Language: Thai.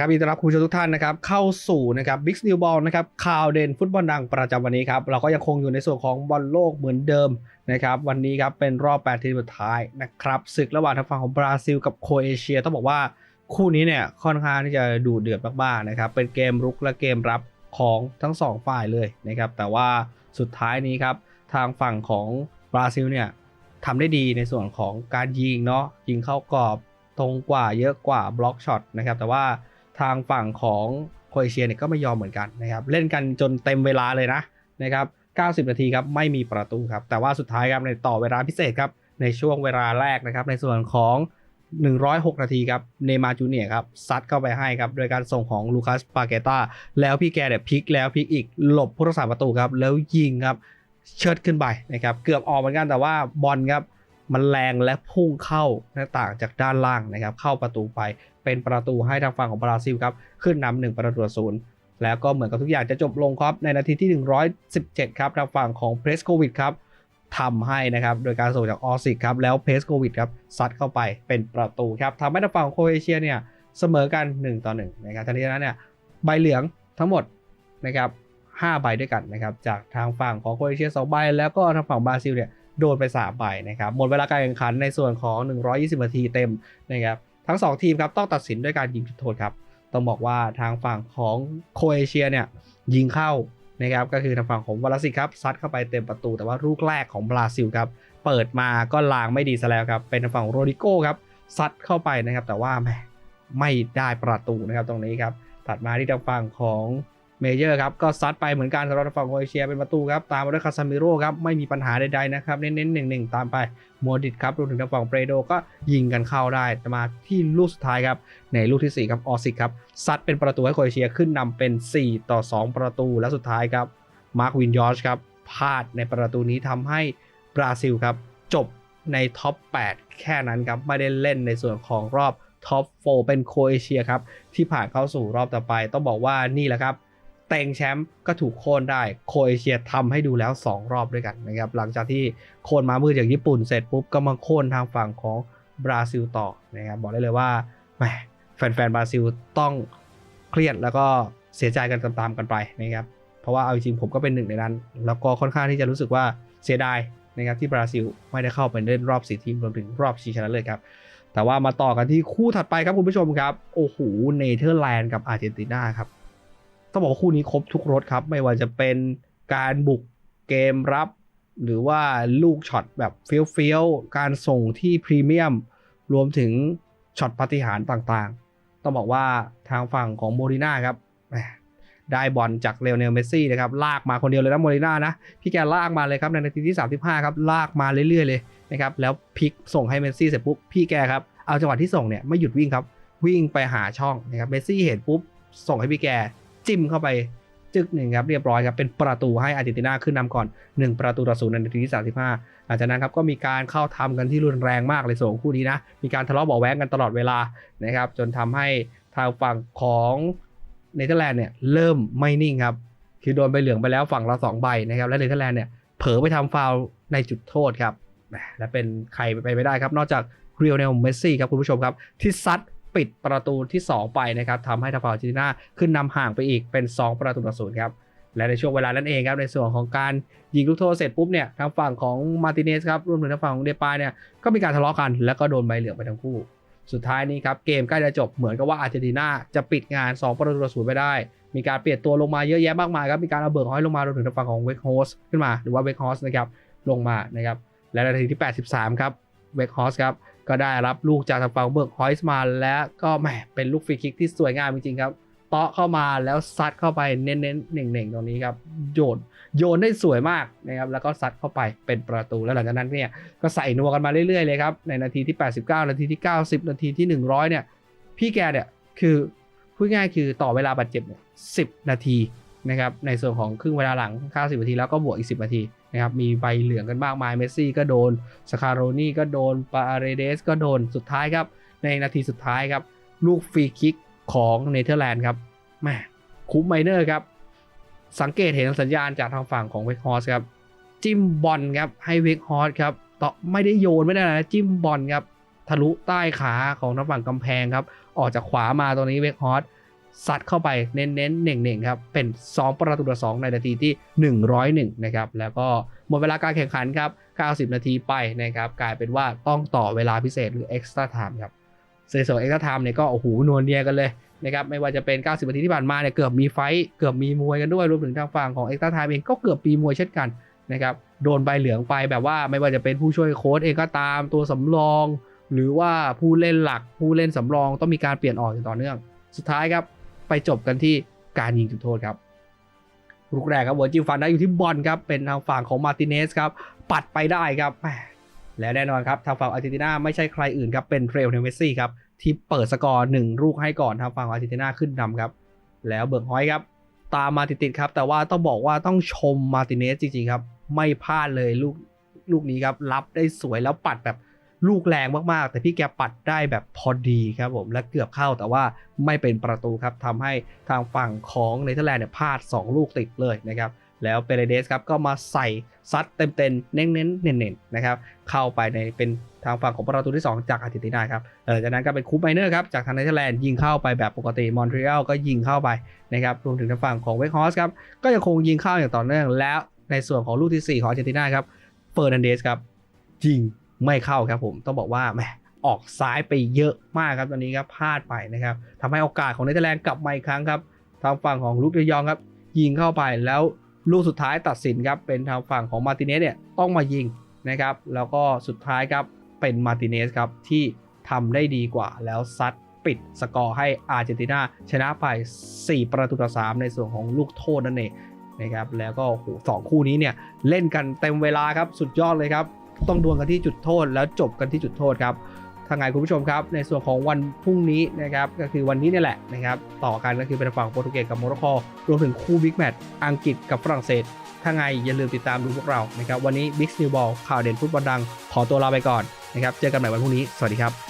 ละครับยินดีต้อนรับคุณผู้ชมทุกท่านนะครับเข้าสู่นะครับบิ๊กนิวบอลนะครับข่าวเด่นฟุตบอลดังประจำวันนี้ครับเราก็ยังคงอยู่ในส่วนของบอลโลกเหมือนเดิมนะครับวันนี้ครับเป็นรอบ 8 ทีมสุดท้ายนะครับศึกระหว่างทางฝั่งของบราซิลกับโครเอเชียต้องบอกว่าคู่นี้เนี่ยค่อนข้างที่จะดูเดือดมากๆนะครับเป็นเกมรุกและเกมรับของทั้งสองฝ่ายเลยนะครับแต่ว่าสุดท้ายนี้ครับทางฝั่งของบราซิลเนี่ยทำได้ดีในส่วนของการยิงเนาะยิงเข้ากรอบตรงกว่าเยอะกว่าบล็อกช็อตนะครับแต่ว่า ทางฝั่งของโคเอเชียเนี่ยก็ไม่ยอมเหมือนกันนะครับเล่นกันจนเต็มเวลาเลยนะนะครับ90 นาทีครับไม่มีประตูครับแต่ว่าสุดท้ายครับในต่อเวลาพิเศษครับในช่วงเวลาแรกนะครับในส่วนของ 106 นาทีครับเนมาจูเนียครับซัดเข้าไปให้ครับโดยการส่งของลูคัสปาเกตาแล้วพี่แกเนี่ยพลิกแล้วพลิกอีกหลบผู้รักษาประตูครับแล้วยิงครับเชิดขึ้นไปนะครับเกือบออกเหมือนกันแต่ว่าบอลครับ มันแรงและพุ่งเข้าหน้าต่างจากด้านล่างนะครับ เข้าประตูไปเป็นประตูให้ทางฝั่งของบราซิลครับ ขึ้นนำหนึ่งประตูศูนย์แล้วก็เหมือนกับทุกอย่างจะจบลงครับ ในนาทีที่ 117 ครับทางฝั่งของเพรสโควิดครับทำให้นะครับ โดยการส่งจากออซิกครับ แล้วเพรสโควิดครับซัดเข้าไปเป็นประตูครับทำให้ทางฝั่งของโครเอเชียเนี่ยเสมอกัน 1 ต่อ1นะครับทันทีนั้นเนี่ยใบเหลืองทั้งหมดนะครับ5ใบด้วยกันนะครับจากทางฝั่งของโครเอเชีย2ใบแล้วก็ทางฝั่งบราซิลเนี่ย โดนไป3ใบนะครับหมดเวลาการแข่งขันในส่วนของ 120 นาทีเต็มนะครับทั้ง 2 ทีมครับต้องตัดสินด้วยการยิงจุดโทษครับต้องบอกว่าทางฝั่งของโคเอเชียเนี่ยยิงเข้านะครับก็คือทางฝั่งของวลาสิครับซัดเข้าไปเต็มประตูแต่ว่าลูกแรกของบราซิลครับเปิดมาก็ลางไม่ดีซะแล้วครับเป็นทางฝั่งโรดิโก้ครับซัดเข้าไปนะครับแต่ว่าแหมไม่ได้ประตูนะครับตรงนี้ครับ ถัดมาที่ทางฝั่งของ เมเยอร์ครับก็ซัดไปเหมือนกันสำหรับฝั่งโครเอเชียเป็นประตูครับตามมาด้วยคาซามิโร่ครับไม่มีปัญหาใดๆนะครับเน้นๆหนึ่งหนึ่งตามไปโมดิตครับรวมถึงทางฝั่งเปโดก็ยิงกันเข้าได้มาที่ลูกสุดท้ายครับในลูกที่4ครับออซิกครับซัดเป็นประตูให้โครเอเชียขึ้นนำเป็น 4 ต่อ 2 ประตูและสุดท้ายครับมาร์ควินยอชครับพลาดในประตูนี้ทำให้บราซิลครับจบในท็อป 8 แค่นั้นครับไม่ได้เล่นในส่วนของรอบท็อป 4 เป็นโครเอเชียครับที่ผ่านเข้าสู่รอบต่อไปต้องบอกว่านี่แหละครับ เต็งแชมป์ก็ถูกโค่นได้โคเอเชียทำให้ดูแล้ว 2 รอบด้วยกันนะครับหลังจากที่โค่นมามือจากญี่ปุ่นเสร็จปุ๊บก็มาโค่นทางฝั่งของบราซิลต่อนะครับบอกได้เลยว่าแหมแฟนๆบราซิลต้องเครียดแล้วก็เสียใจกันตามๆกันไปนะครับเพราะว่าเอาจริงผมก็เป็นหนึ่งในนั้น แล้วก็ค่อนข้างที่จะรู้สึกว่าเสียดายนะครับที่บราซิลไม่ได้เข้าไปเล่นรอบสี่ทีมรวมถึงรอบชิงชนะเลิศครับแต่ว่ามาต่อกันที่คู่ถัดไปครับคุณผู้ชมครับ โอ้โหเนเธอร์แลนด์กับอาร์เจนตินาครับ ต้องบอกว่าคู่นี้ครบทุกรสครับ ไม่ว่าจะเป็นการบุกเกมรับ หรือว่าลูกช็อตแบบเฟี้ยวๆ การส่งที่พรีเมียม รวมถึงช็อตปฏิหารต่างๆ ต้องบอกว่าทางฝั่งของโมริน่าครับได้บอลจากเรโอเนลเมสซี่นะครับลากมาคนเดียวเลยนะโมริน่านะ พี่แกลากมาเลยครับในนาทีที่ 35 ครับ ลากมาเรื่อยๆเลยนะครับแล้วพลิกส่งให้เมสซี่เสร็จปุ๊บพี่แกครับเอาจังหวะที่ส่งเนี่ยไม่หยุดวิ่งครับวิ่งไปหาช่องนะครับเมสซี่เห็นปุ๊บส่งให้พี่แก จิ้มเข้าไปจึกหนึ่งครับเรียบร้อยครับเป็นประตูให้อาร์เจนตินาขึ้นนำก่อน 1 ประตูต่อศูนย์ในนาทีที่35หลังจากนั้นครับก็มีการเข้าทำกันที่รุนแรงมากเลยส่งคู่นี้นะ มีการทะเลาะเบาแว้งกันตลอดเวลานะครับจนทำให้ทางฝั่งของเนเธอร์แลนด์เนี่ยเริ่มไม่นิ่งครับคือโดนใบเหลืองไปแล้วฝั่งละสองใบนะครับและเนเธอร์แลนด์เนี่ยเผลอไปทำฟาวในจุดโทษครับแหมและเป็นใครไปไม่ได้ครับนอกจากเรียวเนลเมสซี่ครับคุณผู้ชมครับที่ซัด ปิดประตูที่ 2 ไปนะครับทำให้ทางฝั่งอาร์เจนตินาขึ้นนำห่างไปอีกเป็น 2 ประตูต่อศูนย์ครับและในช่วงเวลานั้นเองครับในส่วนของการยิงลูกโทษเสร็จปุ๊บเนี่ยทางฝั่งของมาร์ติเนสครับรวมถึงทางฝั่งของเดปายเนี่ยก็มีการทะเลาะกันแล้วก็โดนใบเหลืองไปทั้งคู่ สุดท้ายนี้ครับเกมใกล้จะจบเหมือนกับว่าอาร์เจนตินาจะปิดงาน 2 ประตูต่อศูนย์ไปได้ มีการเปลี่ยนตัวลงมาเยอะแยะมากมายครับมีการเอาเบิร์กฮอยลงมารวมถึงทางฝั่งของเวกโฮสขึ้นมาหรือว่าเวกโฮสนะครับลงมานะครับและนาทีที่ 83 ครับเวกฮอสครับ ก็ได้รับลูกจากทางฝั่งเบิร์กฮอยส์มาแล้วก็แหมเป็นลูกฟรีคิกที่สวยงามจริงๆครับเตาะเข้ามาแล้วซัดเข้าไปเน้นๆเน่งๆตรงนี้ครับโยนโยนได้สวยมากนะครับแล้วก็ซัดเข้าไปเป็นประตูแล้วหลังจากนั้นเนี่ยก็ใส่นัวกันมาเรื่อยๆเลยครับในนาทีที่ 89 นาทีที่ 90 นาทีที่ 100 เนี่ยพี่แกเนี่ยคือพูดง่ายคือต่อเวลาบาดเจ็บเนี่ย10 นาทีนะครับในส่วนของครึ่งเวลาหลัง90นาทีแล้วก็บวกอีก 10 นาที นะครับมีใบเหลืองกันมากมายเมสซี่ก็โดนสคาโรนี่ก็โดนปาเรเดสก็โดนสุดท้ายครับ ในนาทีสุดท้ายครับ ลูกฟรีคิกของเนเธอร์แลนด์ครับแม่คูปไมเนอร์ครับ สังเกตเห็นสัญญาณจากทางฝั่งของเวกฮอสครับ จิ้มบอลครับ ให้เวกฮอสครับต่อไม่ได้โยนไม่ได้นะจิ้มบอลครับทะลุใต้ขาของทางฝั่งกำแพงครับ ออกจากขวามาตรงนี้เวกฮอส ซัดเข้าไปเน้นๆเน่งๆครับเป็น 2 ประตูต่อ2ในนาทีที่ 101นะครับแล้วก็หมดเวลาการแข่งขันครับ 90 นาทีไปนะครับกลายเป็นว่าต้องต่อเวลาพิเศษหรือ extra time ครับเซส่วน extra time เนี่ยก็โอ้โหนวลเนียกันเลยนะครับไม่ว่าจะเป็น 90 นาทีที่ผ่านมาเนี่ยเกือบมีไฟท์เกือบมีมวยกันด้วยรวมถึงทางฝั่งของ extra time เองก็เกือบปีมวยเช่นกันนะครับโดนใบเหลืองไปแบบว่าไม่ว่าจะเป็นผู้ช่วยโค้ชเองก็ตามตัวสำรอง หรือว่าผู้เล่นหลักผู้เล่นสำรองต้องมีการเปลี่ยนออกอย่างต่อเนื่อง สุดท้ายครับ ไปจบกันที่การยิงจุดโทษครับลูกแรกครับเวอร์จิลฟันได้อยู่ที่บอลครับเป็นทางฝั่งของมาติเนสครับปัดไปได้ครับแหมและแน่นอนครับทางฝั่งอาร์เจนตินาไม่ใช่ใครอื่นครับเป็นเรลเนเมซี่ครับที่เปิดสกอร์หนึ่งลูกให้ก่อนทางฝั่งอาร์เจนตินาขึ้นนำครับแล้วเบิร์กฮอยครับตามมาติดๆครับ แต่ว่าต้องบอกว่าต้องชมมาติเนสจริงๆครับ ไม่พลาดเลยลูกลูกนี้ครับรับได้สวยแล้วปัดแบบ ลูกแรงมากๆ แต่พี่แกปัดได้แบบพอดีครับผมและเกือบเข้าแต่ว่าไม่เป็นประตูครับทำให้ทางฝั่งของเนเธอร์แลนด์เนี่ยพลาด 2 ลูกติดเลยนะครับแล้วเปเรเดสครับก็มาใส่ซัดเต็มๆเน้นๆเน้นๆนะครับเข้าไปในเป็นทางฝั่งของประตูที่ 2 จากอาร์เจนตินาครับหลังจากนั้นก็เป็นคูปไมเนอร์ครับจากทางเนเธอร์แลนด์ยิงเข้าไปแบบปกติมอนทรีออลก็ยิงเข้าไปนะครับรวมถึงทางฝั่งของเวกฮอสครับก็ยังคงยิงเข้าอย่างต่อเนื่องแล้วในส่วนของลูกที่ 4 ของอาร์เจนตินาครับเฟอร์นันเดสครับยิง ไม่เข้าครับผมต้องบอกว่าแหมออกซ้ายไปเยอะมากครับตอนนี้ครับพลาดไปนะครับทำให้โอกาสของเนเธอร์แลนด์กลับมาอีกครั้งครับทางฝั่งของลูกเดยองครับ ยิงเข้าไปแล้วลูกสุดท้ายตัดสินครับเป็นทางฝั่งของมาติเนสเนี่ยต้องมายิงนะครับ แล้วก็สุดท้ายครับเป็นมาติเนสครับที่ทำได้ดีกว่าแล้วซัดปิดสกอร์ให้อาร์เจนตินาชนะไป 4 ประตูต่อ 3 ในส่วนของลูกโทษนั่นเองนะครับแล้วก็โอ้โหสองคู่นี้เนี่ยเล่นกันเต็มเวลาครับสุดยอดเลยครับ ต้องดวลกันที่จุดโทษ แล้วจบกันที่จุดโทษครับทางไงคุณผู้ชมครับในส่วนของวันพรุ่งนี้นะครับก็คือวันนี้นี่แหละนะครับต่อกันก็คือเป็นฝั่งโปรตุเกสกับโมร็อกโกรวมถึงคู่บิ๊กแมตช์อังกฤษกับฝรั่งเศสถ้าไงอย่าลืมติดตามดูพวกเรานะครับวันนี้บิ๊กนิวบอลข่าวเด่นฟุตบอลดัง ขอตัวลาไปก่อนนะครับเจอกันใหม่วันพรุ่งนี้ สวัสดีครับ